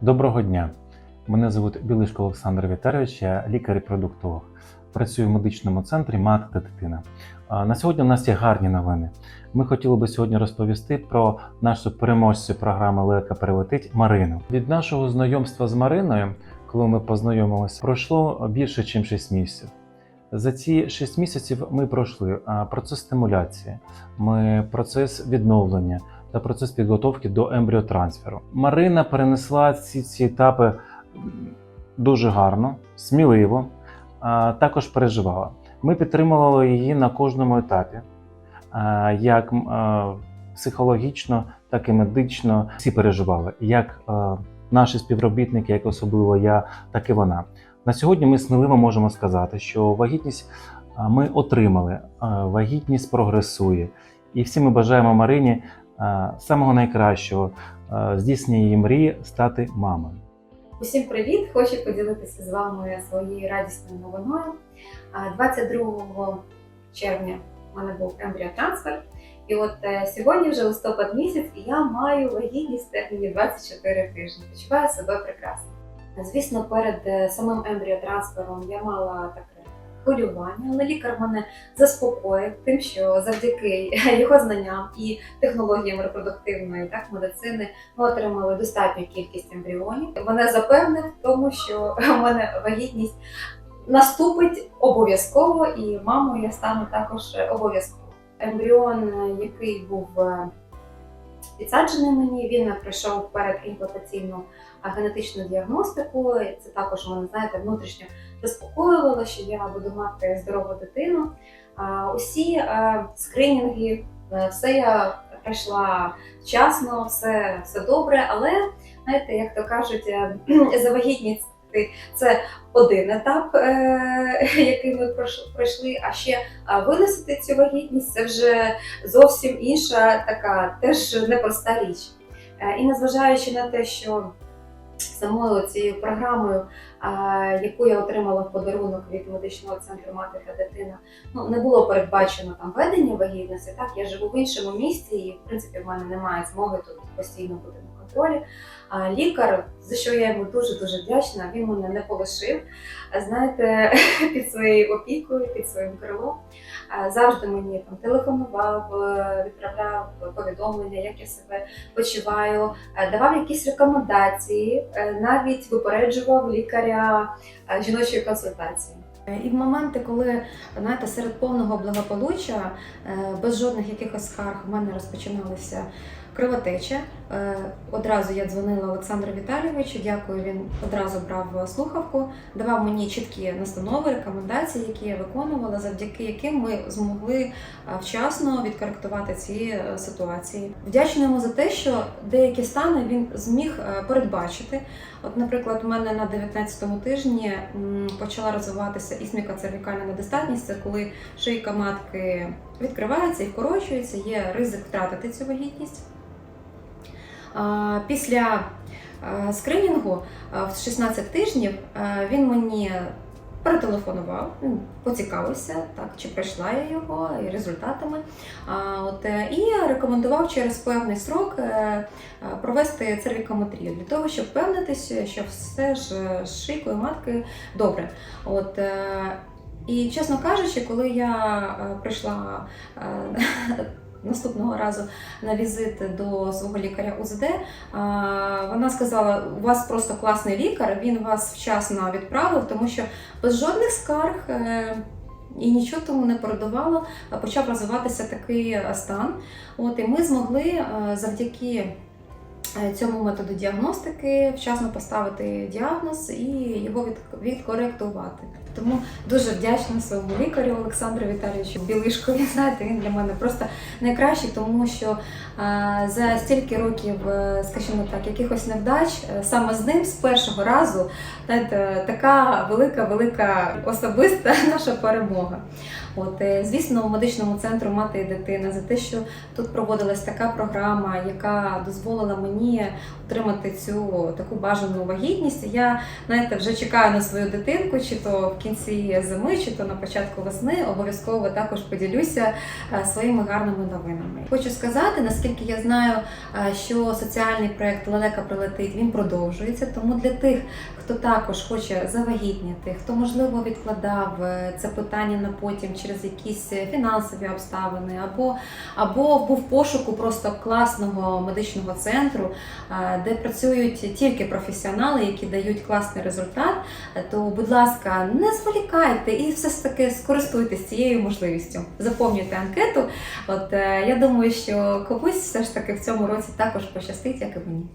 Доброго дня. Мене звуть Білишко Олександр Віталійович, я лікар-репродуктолог. Працюю в медичному центрі мати та дитина. На сьогодні у нас є гарні новини. Ми хотіли би сьогодні розповісти про нашу переможцю програми Лека перелетить Марину. Від нашого знайомства з Мариною, коли ми познайомилися, пройшло більше, ніж 6 місяців. За ці 6 місяців ми пройшли процес стимуляції, ми процес відновлення та процес підготовки до ембріотрансферу. Марина перенесла ці, ці етапи дуже гарно, сміливо, а також переживала. Ми підтримували її на кожному етапі, як психологічно, так і медично. Всі переживали, як наші співробітники, як особливо я, так і вона. На сьогодні ми сміливо можемо сказати, що вагітність ми отримали, вагітність прогресує. І всі ми бажаємо Марині самого найкращого, а, здійснення її мрії стати мамою. Усім привіт! Хочу поділитися з вами своєю радісною новиною. 22 червня у мене був ембріотрансфер. І от е, сьогодні вже листопад місяць, і я маю вагітність терміні 24 тижні. Почуваю себе прекрасно. Звісно, перед е, самим ембріотрансфером я мала таке хвилювання, але лікар мене заспокоїв тим, що завдяки його знанням і технологіям репродуктивної так, медицини ми отримали достатню кількість ембріонів. Мене запевнив тому, що в мене вагітність наступить обов'язково, і мамою я стану також обов'язково. Ембріон, який був е, підсаджений мені, він пройшов перед імплантаційну генетичну діагностику. Це також мене, знаєте, внутрішньо заспокоювало, що я буду мати здорову дитину. Усі скринінги, е, все я пройшла вчасно, все, все добре, але знаєте, як то кажуть, е, завагітність це один етап, е, який ми пройшли. А ще виносити цю вагітність це вже зовсім інша така теж непроста річ. Е, І незважаючи на те, що самою цією програмою, яку я отримала в подарунок від медичного центру мати та дитина, ну не було передбачено там ведення вагітності. Так, я живу в іншому місці, і в принципі в мене немає змоги тут постійно бути контролі. А лікар, за що я йому дуже дуже вдячна, він мене не полишив. Знаєте, під своєю опікою, під своїм крилом. Завжди мені там телефонував, е, відправляв повідомлення, як я себе почуваю, е, давав якісь рекомендації, е, навіть випереджував лікаря жіночої консультації. І в моменти, коли знаєте, серед повного благополуччя, без жодних якихось скарг в мене розпочиналися кровотеча. Е, Одразу я дзвонила Олександру Віталійовичу, дякую, він одразу брав слухавку, давав мені чіткі настанови, рекомендації, які я виконувала, завдяки яким ми змогли е, вчасно відкоректувати ці е, ситуації. Вдячна йому за те, що деякі стани він зміг передбачити. От, наприклад, у мене на 19-му тижні почала розвиватися ісміка цервікальна недостатність. Це коли шийка матки відкривається і вкорочується, є ризик втратити цю вагітність. Після скринінгу в 16 тижнів він мені перетелефонував, поцікавився, так, чи пройшла я його і результатами. От, е, і рекомендував через певний срок е, е, провести цервікометрію для того, щоб впевнитися, що все ж з шийкою матки добре. От, і чесно кажучи, коли я прийшла наступного разу на візит до свого лікаря УЗД, вона сказала: у вас просто класний лікар, він вас вчасно відправив, тому що без жодних скарг. е, І нічого тому не передавало, а почав розвиватися такий е, стан. От і ми змогли е, завдяки цьому методу діагностики вчасно поставити діагноз і його від- відкоректувати. Тому дуже вдячна своєму лікарю Олександру Віталійовичу Білишкові. Знаєте, він для мене просто найкращий, тому що е, за стільки років, е, скажімо так, якихось невдач, е, саме з ним з першого разу знаєте, така велика, велика особиста наша перемога. От, е, звісно, у медичному центру мати і дитина за те, що тут проводилась така програма, яка дозволила мені мені отримати цю таку бажану вагітність. Я знаєте, вже чекаю на свою дитинку, чи то в кінці зими, чи то на початку весни. Обов'язково також поділюся е, своїми гарними новинами. Хочу сказати, наскільки я знаю, е, що соціальний проект Лелека прилетить він продовжується. Тому для тих, хто також хоче завагітніти, хто можливо відкладав е, це питання на потім через якісь фінансові обставини, або, або був пошуку просто класного медичного центру, де працюють тільки професіонали, які дають класний результат, то, будь ласка, не зволікайте і все ж таки скористуйтесь цією можливістю. Заповнюйте анкету. От е, я думаю, що комусь все ж таки в цьому році також пощастить, як і мені.